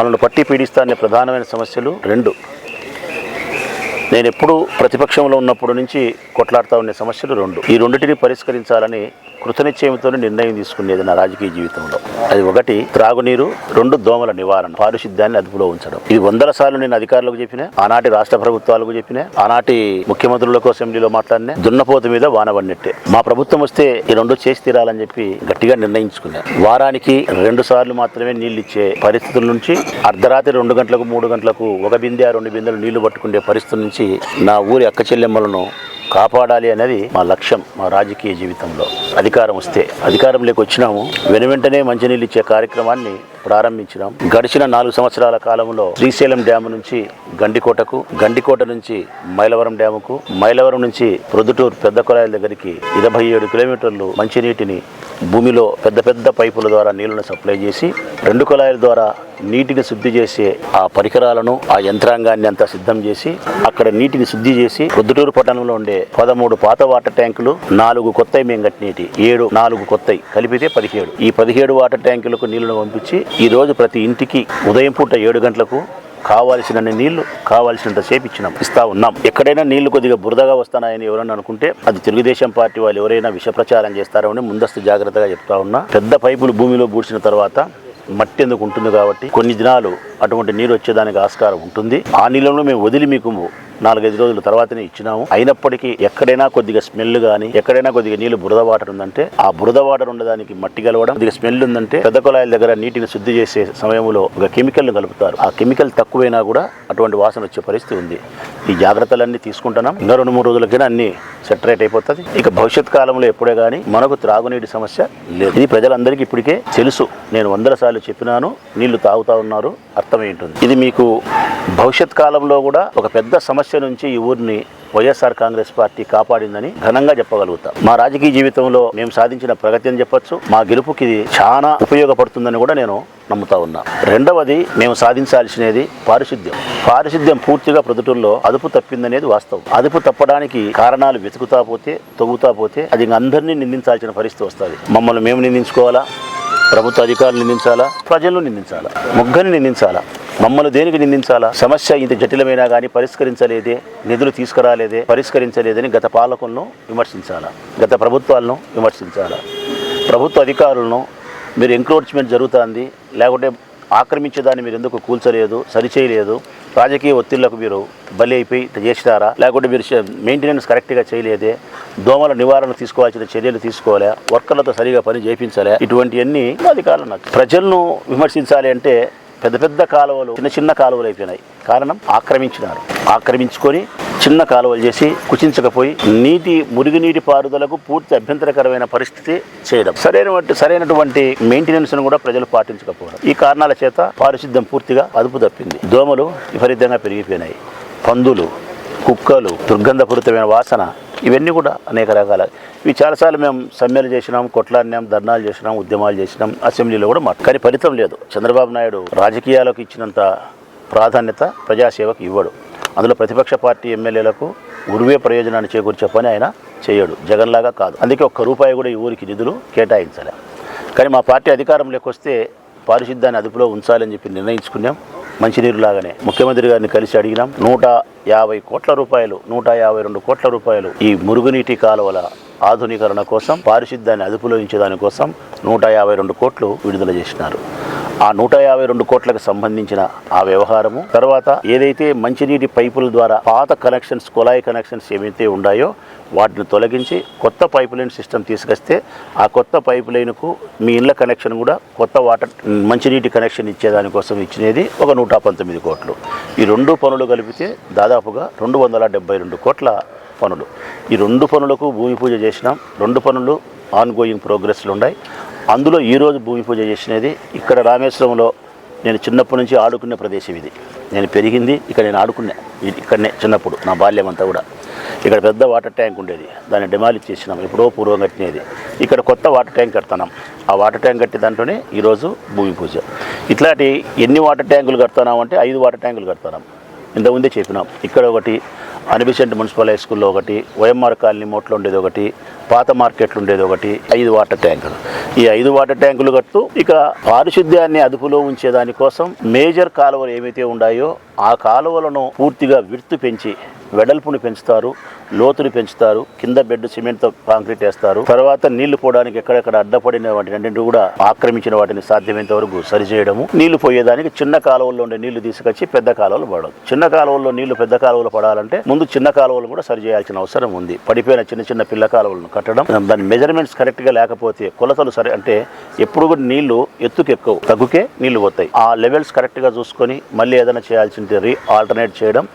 మనల్ని పట్టి పీడిస్తానే ప్రధానమైన సమస్యలు రెండు. నేను ఎప్పుడు ప్రతిపక్షంలో ఉన్నప్పటి నుంచి కొట్లాడుతూ ఉండే సమస్యలు రెండు. ఈ రెండింటిని పరిష్కరించాలని కృతనిశ్చయంతో నిర్ణయం తీసుకునేది నా రాజకీయ జీవితంలో. అది ఒకటి త్రాగునీరు రెండు దోమల నివారణ. పారిశుద్ధ్యాన్ని అదుపులో ఉంచడం. ఇది వందల సార్లు నేను అధికారులకు చెప్పిన ఆనాటి రాష్ట్ర ప్రభుత్వాలకు చెప్పిన ఆనాటి ముఖ్యమంత్రులకు అసెంబ్లీలో మాట్లాడిన దున్నపోత మీద వాన మా ప్రభుత్వం వస్తే ఈ రెండు చేసి తీరాలని చెప్పి గట్టిగా నిర్ణయించుకున్నా. వారానికి రెండు సార్లు మాత్రమే నీళ్ళు ఇచ్చే పరిస్థితుల నుంచి అర్ధరాత్రి రెండు గంటలకు మూడు గంటలకు ఒక బిందె రెండు బిందెలు నీళ్ళు పట్టుకునే పరిస్థితుల నుంచి నా ఊరి అక్క చెల్లెమ్మలను కాపాడాలి అనేది మా లక్ష్యం మా రాజకీయ జీవితంలో. అధికారం వస్తే అధికారంలోకి వచ్చినాము. వెను వెంటనే మంచినీళ్ళు ఇచ్చే కార్యక్రమాన్ని ప్రారంభించినాం. గడిచిన నాలుగు సంవత్సరాల కాలంలో శ్రీశైలం డ్యామ్ నుంచి గండికోటకు గండికోట నుంచి మైలవరం డ్యాముకు మైలవరం నుంచి ప్రొద్దుటూరు పెద్ద కొలాయిల దగ్గరికి ఇరవై ఏడు కిలోమీటర్లు మంచినీటిని భూమిలో పెద్ద పెద్ద పైపుల ద్వారా నీళ్ళను సప్లై చేసి రెండు కుళాయిల ద్వారా నీటిని శుద్ధి చేసే ఆ పరికరాలను ఆ యంత్రాంగాన్ని అంతా సిద్ధం చేసి అక్కడ నీటిని శుద్ధి చేసి పొద్దుటూరు పట్టణంలో ఉండే పదమూడు పాత వాటర్ ట్యాంకులు నాలుగు కొత్త మేము కట్టినీటి ఏడు నాలుగు కొత్త కలిపితే పదిహేడు. ఈ పదిహేడు వాటర్ ట్యాంకులకు నీళ్ళను పంపించి ఈరోజు ప్రతి ఇంటికి ఉదయం పూట ఏడు గంటలకు కావాల్సినన్ని నీళ్ళు కావాల్సినంత సేపు ఇచ్చినాం ఇస్తా ఉన్నాం. ఎక్కడైనా నీళ్ళు కొద్దిగా బురదగా వస్తున్నాయని ఎవరైనా అనుకుంటే అది తెలుగుదేశం పార్టీ వాళ్ళు ఎవరైనా విష ప్రచారం చేస్తారో అని ముందస్తు జాగ్రత్తగా చెప్తా ఉన్నా. పెద్ద పైపులు భూమిలో బూడ్చిన తర్వాత మట్టి ఎందుకు ఉంటుంది కాబట్టి కొన్ని దినాలు అటువంటి నీరు వచ్చేదానికి ఆస్కారం ఉంటుంది. ఆ నీళ్ళను మేము వదిలి మీకు నాలుగైదు రోజుల తర్వాతనే ఇచ్చినాము. అయినప్పటికీ ఎక్కడైనా కొద్దిగా స్మెల్ కానీ ఎక్కడైనా కొద్దిగా నీళ్ళు బురద వాటర్ ఉందంటే ఆ బురద వాటర్ ఉండడానికి మట్టి కలవడం కొద్దిగా స్మెల్ ఉందంటే పెద్ద కుళాయిల దగ్గర నీటిని శుద్ధి చేసే సమయంలో ఒక కెమికల్ కలుపుతారు. ఆ కెమికల్ తక్కువైనా కూడా అటువంటి వాసన వచ్చే పరిస్థితి ఉంది. ఈ జాగ్రత్తలన్నీ తీసుకుంటున్నాం. ఇంకా రెండు మూడు రోజులకైనా అన్ని సెటరేట్ అయిపోతుంది. ఇక భవిష్యత్ కాలంలో ఎప్పుడే కానీ మనకు త్రాగునీటి సమస్య లేదు. ఇది ప్రజలందరికీ ఇప్పటికే తెలుసు. నేను వందల సార్లు చెప్పినాను. నీళ్ళు తాగుతా ఉన్నారు. అర్థమైంటుంది ఇది మీకు భవిష్యత్ కాలంలో కూడా ఒక పెద్ద సమస్య నుంచి ఈ ఊరిని వైఎస్ఆర్ కాంగ్రెస్ పార్టీ కాపాడిందని ఘనంగా చెప్పగలుగుతాం. మా రాజకీయ జీవితంలో మేము సాధించిన ప్రగతి అని చెప్పొచ్చు. మా గెలుపుకి చాలా ఉపయోగపడుతుందని కూడా నేను నమ్ముతా ఉన్నా. రెండవది మేము సాధించాల్సినది పారిశుద్ధ్యం. పారిశుద్ధ్యం పూర్తిగా ప్రొదుటల్లో అదుపు తప్పిందనేది వాస్తవం. అదుపు తప్పడానికి కారణాలు వెతుకుతా పోతే తొగుతా పోతే అది ఇంక అందరినీ నిందించాల్సిన పరిస్థితి వస్తుంది. మమ్మల్ని మేము నిందించుకోవాలా? ప్రభుత్వ అధికారులు నిందించాలా? ప్రజలను నిందించాలా? ముగ్గురిని నిందించాలా? మమ్మల్ని దేనికి నిందించాలా? సమస్య ఇంత జటిలమైనా కానీ పరిష్కరించలేదే నిధులు తీసుకురాలేదే పరిష్కరించలేదని గత పాలకులను విమర్శించాలా? గత ప్రభుత్వాలను విమర్శించాలా? ప్రభుత్వ అధికారులను మీరు ఎంక్రోచ్మెంట్ జరుగుతుంది లేకుంటే ఆక్రమించేదాన్ని మీరు ఎందుకు కూల్చలేదు సరిచేయలేదు? రాజకీయ ఒత్తిళ్ళకు మీరు బలి అయిపోయి చేసినారా? లేకుంటే మీరు మెయింటెనెన్స్ కరెక్ట్గా చేయలేదే? దోమల నివారణ తీసుకోవాల్సిన చర్యలు తీసుకోలే వర్కర్లతో సరిగా పని చేయించలే? ఇటువంటివన్నీ అధికారులు నాకు. ప్రజలను విమర్శించాలి అంటే పెద్ద పెద్ద కాలువలు చిన్న చిన్న కాలువలు అయిపోయినాయి. కారణం ఆక్రమించినారు. ఆక్రమించుకొని చిన్న కాలువలు చేసి కుచించకపోయి నీటి మురుగునీటి పారుదలకు పూర్తి అభ్యంతరకరమైన పరిస్థితి చేయడం. సరైన సరైనటువంటి మెయింటెనెన్స్ను కూడా ప్రజలు పాటించకపోవడం. ఈ కారణాల చేత పారిశుద్ధ్యం పూర్తిగా అదుపు తప్పింది. దోమలు విపరీతంగా పెరిగిపోయినాయి. పందులు కుక్కలు దుర్గంధపూరితమైన వాసన ఇవన్నీ కూడా అనేక రకాల. ఇవి చాలాసార్లు మేము సమ్మెలు చేసినాం కొట్లాడినాం ధర్నాలు చేసినాం ఉద్యమాలు చేసినాం అసెంబ్లీలో కూడా మాట కానీ ఫలితం లేదు. చంద్రబాబు నాయుడు రాజకీయాలకు ఇచ్చినంత ప్రాధాన్యత ప్రజాసేవకు ఇవ్వడు. అందులో ప్రతిపక్ష పార్టీ ఎమ్మెల్యేలకు ఉరువే ప్రయోజనాన్ని చేకూర్చే పని ఆయన చేయడు. జగన్లాగా కాదు. అందుకే ఒక్క రూపాయి కూడా ఈ ఊరికి నిధులు కేటాయించాలి. కానీ మా పార్టీ అధికారంలోకి వస్తే పారిశుద్ధ్యాన్ని అదుపులో ఉంచాలని చెప్పి నిర్ణయించుకున్నాం. మంచినీరు లాగానే. ముఖ్యమంత్రి గారిని కలిసి అడిగినాం. నూట యాభై కోట్ల రూపాయలు నూట యాభై రెండు కోట్ల రూపాయలు ఈ మురుగునీటి కాలువల ఆధునీకరణ కోసం పారిశుద్ధ్యాన్ని అదుపులో ఉంచేదాని కోసం నూట యాభై రెండు కోట్లు విడుదల చేసినారు. ఆ నూట యాభై రెండు కోట్లకు సంబంధించిన ఆ వ్యవహారము. తర్వాత ఏదైతే మంచినీటి పైపుల ద్వారా పాత కనెక్షన్స్ కుళాయి కనెక్షన్స్ ఏవైతే ఉన్నాయో వాటిని తొలగించి కొత్త పైప్ లైన్ సిస్టమ్ తీసుకొస్తే ఆ కొత్త పైప్ లైన్కు మీ ఇళ్ళ కనెక్షన్ కూడా కొత్త వాటర్ మంచినీటి కనెక్షన్ ఇచ్చేదానికోసం ఇచ్చినది ఒక నూట పంతొమ్మిది కోట్లు. ఈ రెండు పనులు కలిపితే దాదాపుగా రెండు వందల డెబ్బై రెండు కోట్ల పనులు. ఈ రెండు పనులకు భూమి పూజ చేసినాం. రెండు పనులు ఆన్గోయింగ్ ప్రోగ్రెస్లు ఉన్నాయి. అందులో ఈరోజు భూమి పూజ చేసినది ఇక్కడ రామేశ్వరంలో నేను చిన్నప్పటి నుంచి ఆడుకునే ప్రదేశం ఇది. నేను పెరిగింది ఇక్కడ నేను ఆడుకున్నా ఇది ఇక్కడనే చిన్నప్పుడు నా బాల్యం అంతా కూడా. ఇక్కడ పెద్ద వాటర్ ట్యాంక్ ఉండేది. దాన్ని డిమాలిజ్ చేసినాం. ఎప్పుడో పూర్వం కట్టినది. ఇక్కడ కొత్త వాటర్ ట్యాంక్ కడుతున్నాం. ఆ వాటర్ ట్యాంక్ కట్టి దాంట్లోనే ఈరోజు భూమి పూజ. ఇట్లాంటి ఎన్ని వాటర్ ట్యాంకులు కడుతున్నాం అంటే ఐదు వాటర్ ట్యాంకులు కడుతున్నాం. ఇంతకుముందే చెప్పినాం. ఇక్కడ ఒకటి అనిబిసెంట్ మున్సిపల్ హై స్కూల్లో ఒకటి వైఎంఆర్ కాలనీ మోట్లో ఉండేది ఒకటి పాత మార్కెట్లు ఉండేది ఒకటి ఐదు వాటర్ ట్యాంకులు. ఈ ఐదు వాటర్ ట్యాంకులు కట్టు. ఇక పారిశుద్ధ్యాన్ని అదుపులో ఉంచే దానికోసం మేజర్ కాలువలు ఏమైతే ఉన్నాయో ఆ కాలువలను పూర్తిగా విర్తు పెంచి వెడల్పుని పెంచుతారు లోతుని పెంచుతారు కింద బెడ్ సిమెంట్తో కాంక్రీట్ వేస్తారు. తర్వాత నీళ్ళు పోవడానికి ఎక్కడెక్కడ అడ్డపడిన వాటిని అన్నింటి కూడా ఆక్రమించిన వాటిని సాధ్యమైనంత వరకు సరిచేయడము నీళ్ళు పోయేదానికి చిన్న కాలువల్లో ఉండే నీళ్ళు తీసుకొచ్చి పెద్ద కాలువలు పడదు చిన్న కాలువల్లో నీళ్ళు పెద్ద కాలువలు పడాలంటే ముందు చిన్న కాలువలు కూడా సరి చేయాల్సిన అవసరం ఉంది. పడిపోయిన చిన్న చిన్న పిల్ల కాలువలను కట్టడం దాని మెజర్మెంట్స్ కరెక్ట్గా లేకపోతే కొలతలు సరే అంటే ఎప్పుడు కూడా నీళ్ళు ఎత్తుకు ఎక్కువ తగ్గుకే నీళ్ళు పోతాయి. ఆ లెవెల్స్ కరెక్ట్గా చూసుకొని మళ్ళీ ఏదైనా చేయాల్సింది రీ ఆల్టర్నేట్ చేయడం.